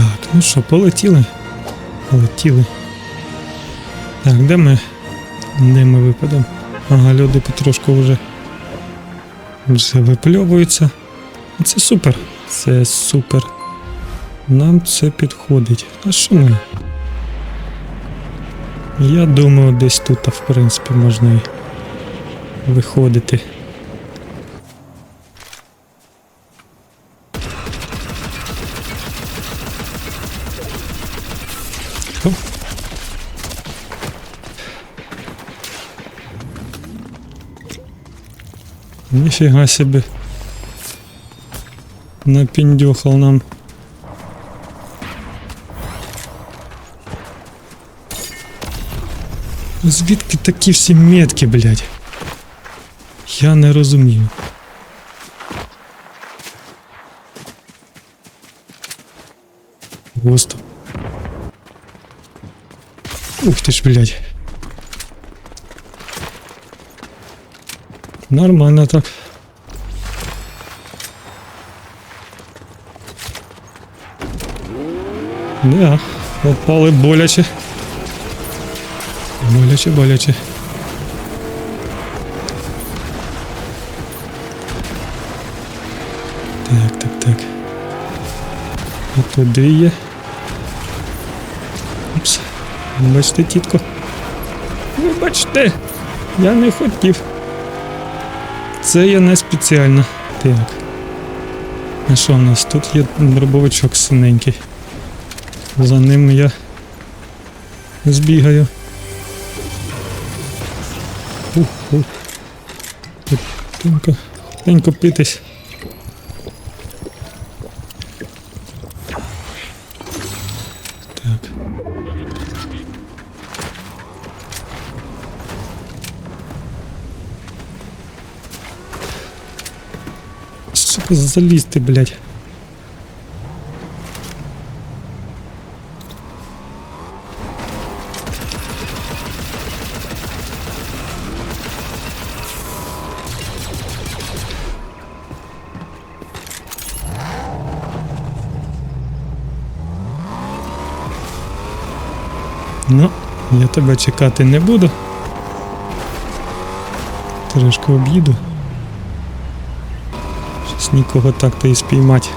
Так, ну що, полетіли? Полетіли. Так, де ми? Де ми випадемо? Ага, люди потрошку вже, вже випльовуються. Це супер. Це супер. Нам це підходить. А що ми? Я думаю, десь тут, в принципі, можна і виходити. Нифига себе. Напиндюхал нам. Звідки такі всі метки, блядь? Я не розумію. Густо. Ух ты ж, блядь. Нормально так. Да, попали боляче. Боляче, боляче. Так, так, так. А тут дві є. Упс. Вибачте, тітко. Вибачте, я не хотів. Це я не спеціально. Так. А що в нас? Тут є дробовичок синенький. За ним я збігаю. Ух, ух. Тонко питись. Сука, залізти, блядь. Ну, я тебе чекати не буду. Трошки об'їду. Щось нікого так-то і спіймати.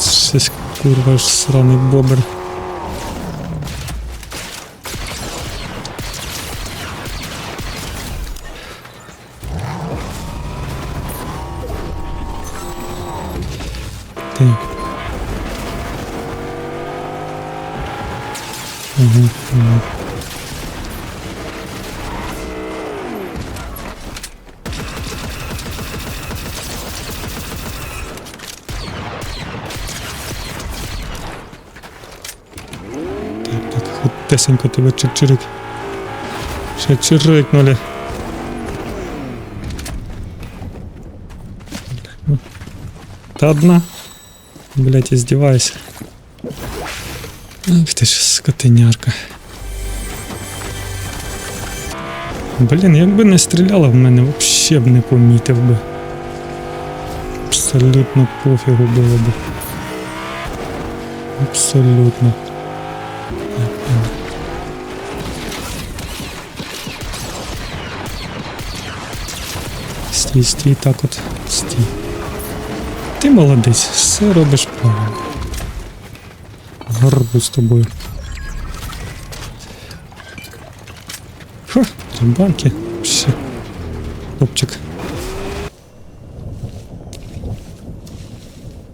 Щось курва ж сраний бобер. Так. Угу, угу. Так, тебе чик-чирик. Ще чирикнули. Та одна. Блять, издевайся. Ах ти ж скотинярка. Блін, якби не стріляла в мене, вообще б не помітив би. Абсолютно пофігу було б. Абсолютно. Стій, стій, так от, стій. Ти молодець, все робиш правильно. Горбу з тобою. Фу, три банки. Все. Хлопчик.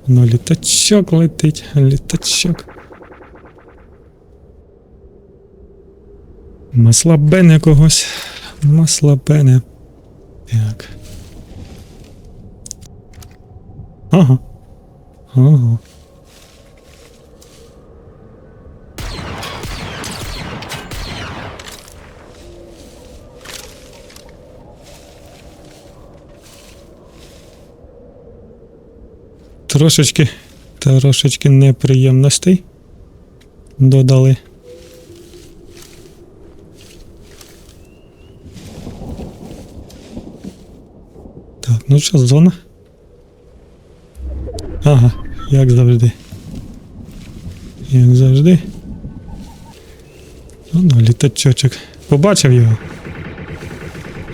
Ну, літачок летить, літачок. Масла бене когось. Масла бене. Так. Ага. Трошечки, трошечки неприємностей додали. Так, ну що, зона? Ага, як завжди. Як завжди. Ну, ну, літачочок. Побачив його?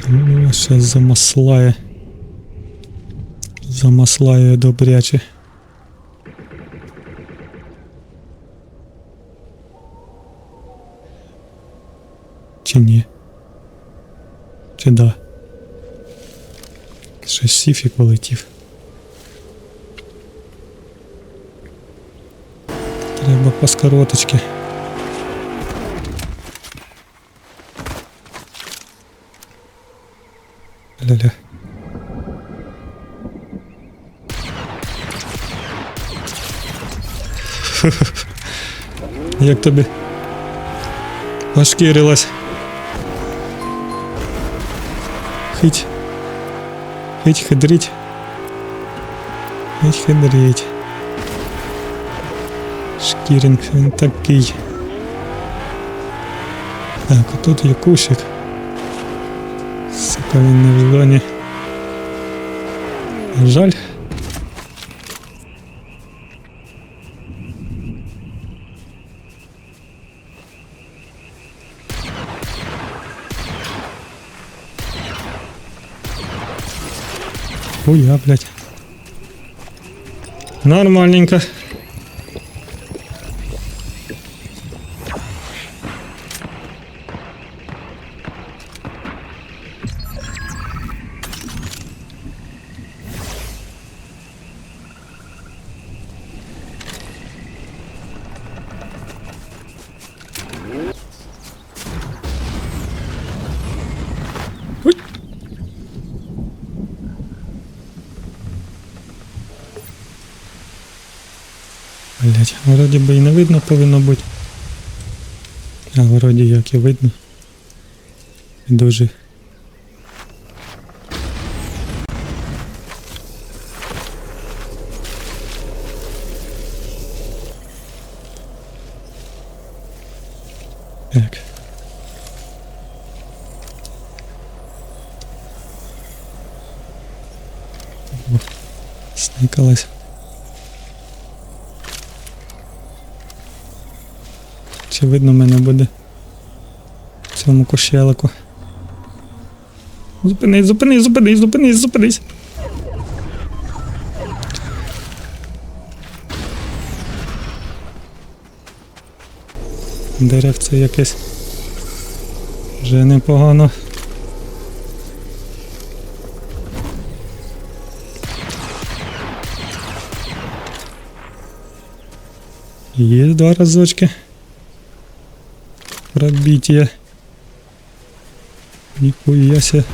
Ну, Зараз замаслає. Замаслає добряче. Чи ні? Чи да? Щось сіфі полетів. По скороточки. Ля-ля. Як тобі? Ошкірилась. Хить. Хить хидрить. Хить хидрить. Шкірінг він такий. Так, а тут є кущик. Сука, він не в зоні. Жаль. Хуя, блядь. Нормальненько. Блять, вроді би і не видно повинно бути. А вроді як і видно. Дуже. Так. Сникалась. Чи видно мене буде в цьому кощелику? Зупинись, зупинись, зупинись, зупинись, зупинись. Деревце якесь вже непогано. Є два разочки. Пробитие. Нихуя себе.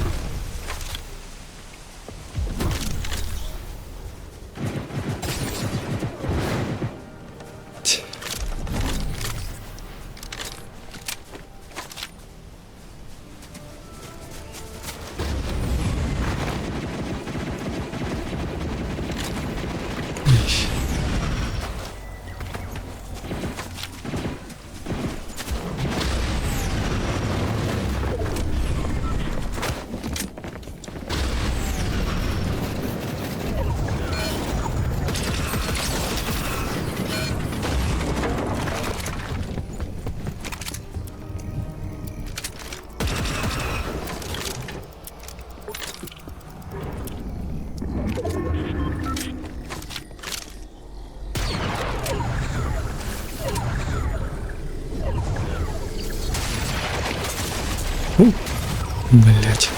Блять.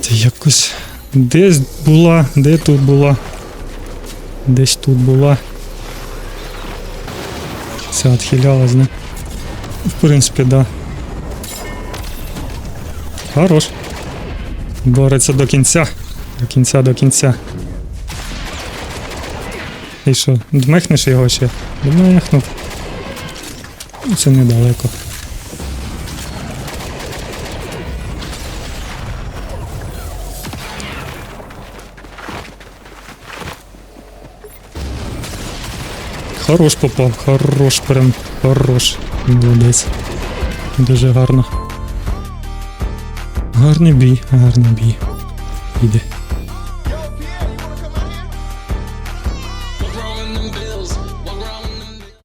Це якось десь була, де тут була. Десь тут була. Це відхилялась, не? В принципі, да. Хорош. Бореться до кінця. До кінця, до кінця. І що, дмехнеш його ще? Дмехнув. Ну, Це недалеко. Хорош попав, хорош прям, хорош. Молодець. Дуже гарно. Гарний бій, гарний бій. Іде.